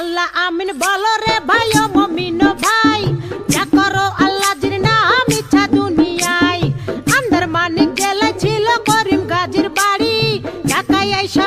আল্লাহ আমিন বলো রে ভাই, ও মমিন ভাই। যা করো আল্লাহ জির নাম ইচ্ছা দুনিয়ায়। আন্দার মানিক জেলা ছিল করিম গাজির বাড়ি। ঢাকায় আইসা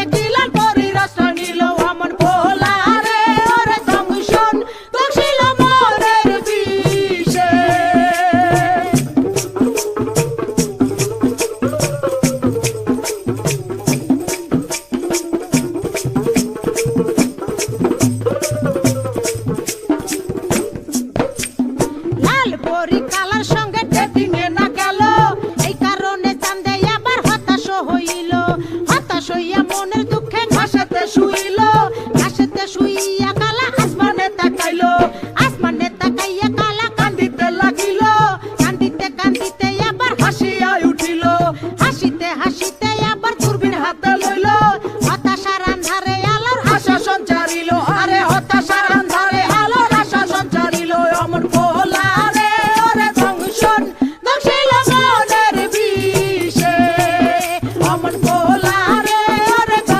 কাল সঙ্গে না গেল। এই কারণে চান্দে আবার হতাশ হইল। হতাশ হইয়া মনের